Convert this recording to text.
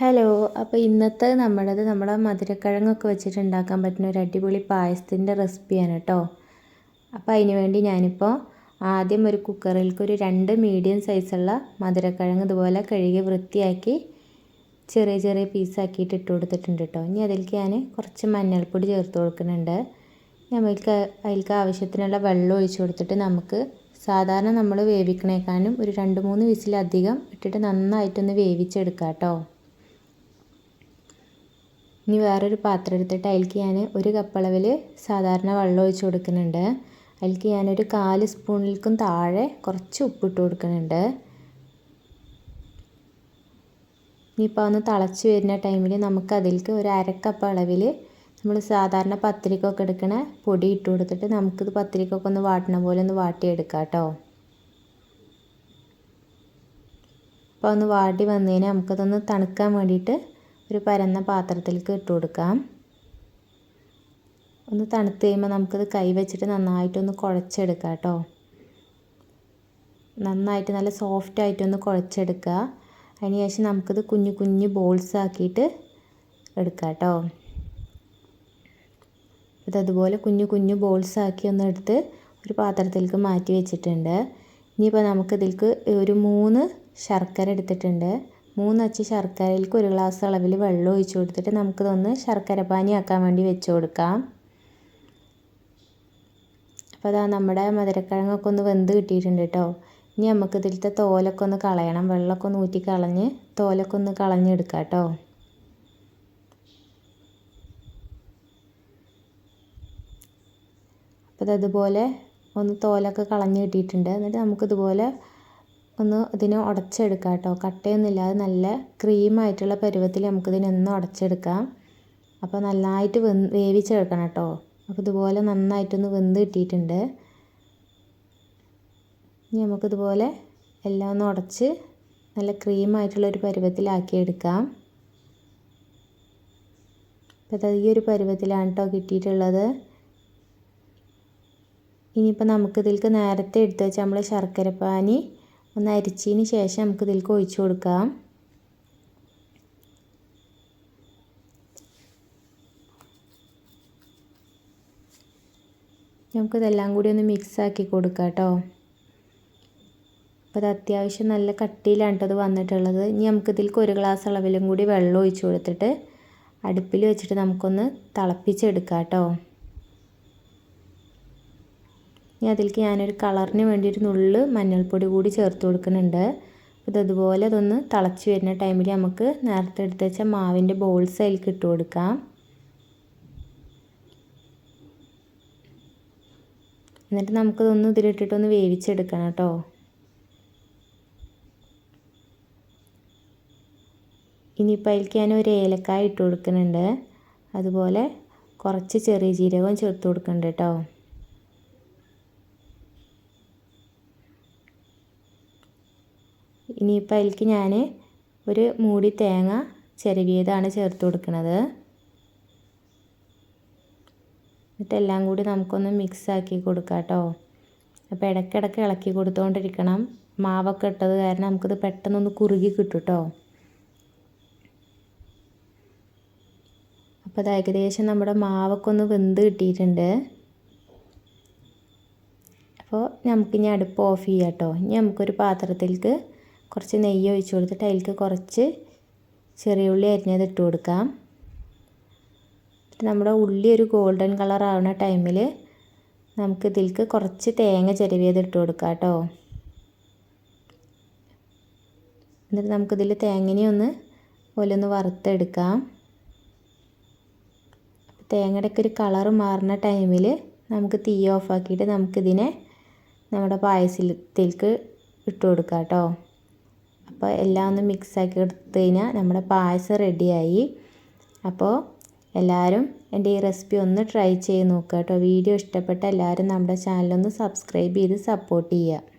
Hello അപ്പോൾ ഇന്നത്തെ നമ്മളത് നമ്മുടെ മധുരക്കിഴങ്ങൊക്കെ വെച്ചിട്ട് ഉണ്ടാക്കാൻ പറ്റുന്ന ഒരു അടിപൊളി പായസത്തിന്റെ റെസിപ്പിയാണ് കേട്ടോ. അപ്പോൾ അതിന് വേണ്ടി ഞാനിപ്പോൾ ആദ്യം ഒരു കുക്കറിലേക്ക് ഒരു രണ്ട് മീഡിയം സൈസുള്ള മധുരക്കിഴങ്ങ് ഇതുപോലെ കഴുകി വൃത്തിയാക്കി ചെറിയ ചെറിയ പീസാക്കിയിട്ട് ഇട്ട് കൊടുത്തിട്ടുണ്ട് കേട്ടോ. ഇനി അതിലേക്ക് ഞാൻ കുറച്ച് മഞ്ഞൾപ്പൊടി ചേർത്ത് കൊടുക്കുന്നുണ്ട്. നമ്മൾക്ക് അതിലേക്ക് ആവശ്യത്തിനുള്ള വെള്ളം ഒഴിച്ച് കൊടുത്തിട്ട് നമുക്ക് സാധാരണ നമ്മൾ വേവിക്കണേക്കാളും ഒരു രണ്ട് മൂന്ന് വിസിലധികം ഇട്ടിട്ട് നന്നായിട്ടൊന്ന് വേവിച്ചെടുക്കാം കേട്ടോ. ഇനി വേറൊരു പാത്രം എടുത്തിട്ട് അതിലേക്ക് ഞാൻ ഒരു കപ്പളവിൽ സാധാരണ വെള്ളം ഒഴിച്ച് കൊടുക്കുന്നുണ്ട്. അതിലേക്ക് ഞാനൊരു കാൽ സ്പൂണിലേക്കും താഴെ കുറച്ച് ഉപ്പിട്ട് കൊടുക്കുന്നുണ്ട്. ഇനിയിപ്പോൾ ഒന്ന് തിളച്ച് വരുന്ന ടൈമിൽ നമുക്ക് അതിലേക്ക് ഒരു അരക്കപ്പ് അളവിൽ നമ്മൾ സാധാരണ പത്തിരിക്കൊക്കെ എടുക്കണ പൊടി ഇട്ട് കൊടുത്തിട്ട് നമുക്കിത് പത്തിരിക്കൊക്കെ ഒന്ന് വാട്ടണ പോലെ ഒന്ന് വാട്ടിയെടുക്കാം കേട്ടോ. അപ്പോൾ ഒന്ന് വാട്ടി വന്നതിന് നമുക്കതൊന്ന് തണുക്കാൻ വേണ്ടിയിട്ട് ഒരു പരന്ന പാത്രത്തിലേക്ക് ഇട്ട് കൊടുക്കാം. ഒന്ന് തണുത്ത് കഴിയുമ്പോൾ നമുക്കത് കൈ വെച്ചിട്ട് നന്നായിട്ടൊന്ന് കുഴച്ചെടുക്കാം കേട്ടോ. നന്നായിട്ട് നല്ല സോഫ്റ്റ് ആയിട്ടൊന്ന് കുഴച്ചെടുക്കുക. അതിന് ശേഷം നമുക്കത് കുഞ്ഞു കുഞ്ഞു ബോൾസ് ആക്കിയിട്ട് എടുക്കാം കേട്ടോ. ഇതതുപോലെ കുഞ്ഞു കുഞ്ഞു ബോൾസ് ആക്കി ഒന്ന് എടുത്ത് ഒരു പാത്രത്തിലേക്ക് മാറ്റി വെച്ചിട്ടുണ്ട്. ഇനിയിപ്പോൾ നമുക്കിതിലേക്ക് ഒരു മൂന്ന് ശർക്കര എടുത്തിട്ടുണ്ട്. മൂന്നച്ച് ശർക്കരയിലേക്ക് ഒരു ഗ്ലാസ് അളവിൽ വെള്ളം ഒഴിച്ചു കൊടുത്തിട്ട് നമുക്കിതൊന്ന് ശർക്കര പാനിയാക്കാൻ വേണ്ടി വെച്ച് കൊടുക്കാം. അപ്പോൾ അതാ നമ്മുടെ മധുരക്കിഴങ്ങൊക്കെ ഒന്ന് വെന്ത് കിട്ടിയിട്ടുണ്ട് കേട്ടോ ഇനി നമുക്ക് ഇതിലത്തെ തോലൊക്കെ ഒന്ന് കളയണം. വെള്ളമൊക്കെ ഒന്ന് ഊറ്റി കളഞ്ഞ് തോലൊക്കെ ഒന്ന് കളഞ്ഞെടുക്കാം കേട്ടോ അപ്പോൾ അതുപോലെ ഒന്ന് തോലൊക്കെ കളഞ്ഞ് കിട്ടിയിട്ടുണ്ട്. എന്നിട്ട് നമുക്കിതുപോലെ ഒന്ന് ഇതിനെ ഉടച്ചെടുക്കാം കേട്ടോ. കട്ടയൊന്നുമില്ലാതെ നല്ല ക്രീമായിട്ടുള്ള പരുവത്തിൽ നമുക്കിതിനെ ഒന്ന് ഉടച്ചെടുക്കാം. അപ്പോൾ നന്നായിട്ട് വെന്ത് വേവിച്ചെടുക്കണം കേട്ടോ. അപ്പോൾ ഇതുപോലെ നന്നായിട്ടൊന്ന് വെന്ത് കിട്ടിയിട്ടുണ്ട്. ഇനി നമുക്കിതുപോലെ എല്ലാം ഒന്ന് ഉടച്ച് നല്ല ക്രീമായിട്ടുള്ള ഒരു പരുവത്തിലാക്കി എടുക്കാം. അപ്പോൾ ഈ ഒരു പരുവത്തിലാണ് കേട്ടോ കിട്ടിയിട്ടുള്ളത്. ഇനിയിപ്പോൾ നമുക്കിതിലേക്ക് നേരത്തെ എടുത്ത് വെച്ചാൽ നമ്മൾ ശർക്കരപ്പാനി ഒന്ന് അരിച്ചതിന് ശേഷം നമുക്ക് ഇതിലേക്ക് ഒഴിച്ചു കൊടുക്കാം. നമുക്കിതെല്ലാം കൂടി ഒന്ന് മിക്സ് ആക്കി കൊടുക്കാം കേട്ടോ. അപ്പോൾ അത് അത്യാവശ്യം നല്ല കട്ടിയിലാണ് കേട്ടോ അത് വന്നിട്ടുള്ളത്. ഇനി നമുക്കിതിലേക്ക് ഒരു ഗ്ലാസ് അളവിലും കൂടി വെള്ളം ഒഴിച്ചു കൊടുത്തിട്ട് അടുപ്പിൽ വെച്ചിട്ട് നമുക്കൊന്ന് തിളപ്പിച്ചെടുക്കാം കേട്ടോ. ഇനി അതിലേക്ക് ഞാനൊരു കളറിന് വേണ്ടി ഒരു നുള്ള് മഞ്ഞൾപ്പൊടി കൂടി ചേർത്ത് കൊടുക്കുന്നുണ്ട്. അതുപോലെ അതൊന്ന് തിളച്ച് വരുന്ന ടൈമിൽ നമുക്ക് നേരത്തെ എടുത്ത് വെച്ച മാവിന്റെ ബോൾസ് അതിലേക്ക് ഇട്ട് കൊടുക്കാം. എന്നിട്ട് നമുക്കതൊന്ന് ഇതിലിട്ടിട്ടൊന്ന് വേവിച്ചെടുക്കണം കേട്ടോ. ഇനിയിപ്പോൾ അതിലേക്ക് ഞാൻ ഒരു ഏലക്കായ ഇട്ട് കൊടുക്കുന്നുണ്ട്. അതുപോലെ കുറച്ച് ചെറിയ ജീരകം ചേർത്ത് കൊടുക്കുന്നുണ്ട് കേട്ടോ. ഇനിയിപ്പോൾ അതിലേക്ക് ഞാൻ ഒരു മൂടി തേങ്ങ ചിരവിയതാണ് ചേർത്ത് കൊടുക്കുന്നത് എന്നിട്ടെല്ലാം കൂടി നമുക്കൊന്ന് മിക്സ് ആക്കി കൊടുക്കാം കേട്ടോ അപ്പോൾ ഇടയ്ക്കിടയ്ക്ക് ഇളക്കി കൊടുത്തുകൊണ്ടിരിക്കണം മാവൊക്കെ ഇട്ടത് കാരണം നമുക്കിത് പെട്ടെന്നൊന്ന് കുറുകി കിട്ടും കേട്ടോ അപ്പോൾ അത് ഏകദേശം നമ്മുടെ മാവൊക്കെ ഒന്ന് വെന്ത് കിട്ടിയിട്ടുണ്ട്. അപ്പോൾ നമുക്കിനി അടുപ്പ് ഓഫ് ചെയ്യാം കേട്ടോ ഇനി നമുക്കൊരു പാത്രത്തിലേക്ക് കുറച്ച് നെയ്യ് ഒഴിച്ച് കൊടുത്തിട്ട് അതിലേക്ക് കുറച്ച് ചെറിയ ഉള്ളി അരിഞ്ഞത് ഇട്ട് കൊടുക്കാം. നമ്മുടെ ഉള്ളി ഒരു ഗോൾഡൻ കളർ ആവുന്ന ടൈമിൽ നമുക്ക് ഇതിലേക്ക് കുറച്ച് തേങ്ങ ചിരവിയത് ഇട്ട് കൊടുക്കാം കേട്ടോ. എന്നിട്ട് നമുക്കിതിൽ തേങ്ങനെ ഒന്ന് പോലെ ഒന്ന് വറുത്തെടുക്കാം. തേങ്ങയുടെ ഒക്കെ ഒരു കളർ മാറുന്ന ടൈമിൽ നമുക്ക് തീ ഓഫാക്കിയിട്ട് നമുക്കിതിനെ നമ്മുടെ പായസത്തിലേക്ക് ഇട്ട് കൊടുക്കാം കേട്ടോ. അപ്പോൾ എല്ലാം ഒന്ന് മിക്സാക്കി എടുത്തു കഴിഞ്ഞാൽ നമ്മുടെ പായസം റെഡിയായി. അപ്പോൾ എല്ലാവരും എന്റെ ഈ റെസിപ്പി ഒന്ന് ട്രൈ ചെയ്ത് നോക്കുക കേട്ടോ. വീഡിയോ ഇഷ്ടപ്പെട്ട എല്ലാവരും നമ്മുടെ ചാനലൊന്ന് സബ്സ്ക്രൈബ് ചെയ്ത് സപ്പോർട്ട് ചെയ്യുക.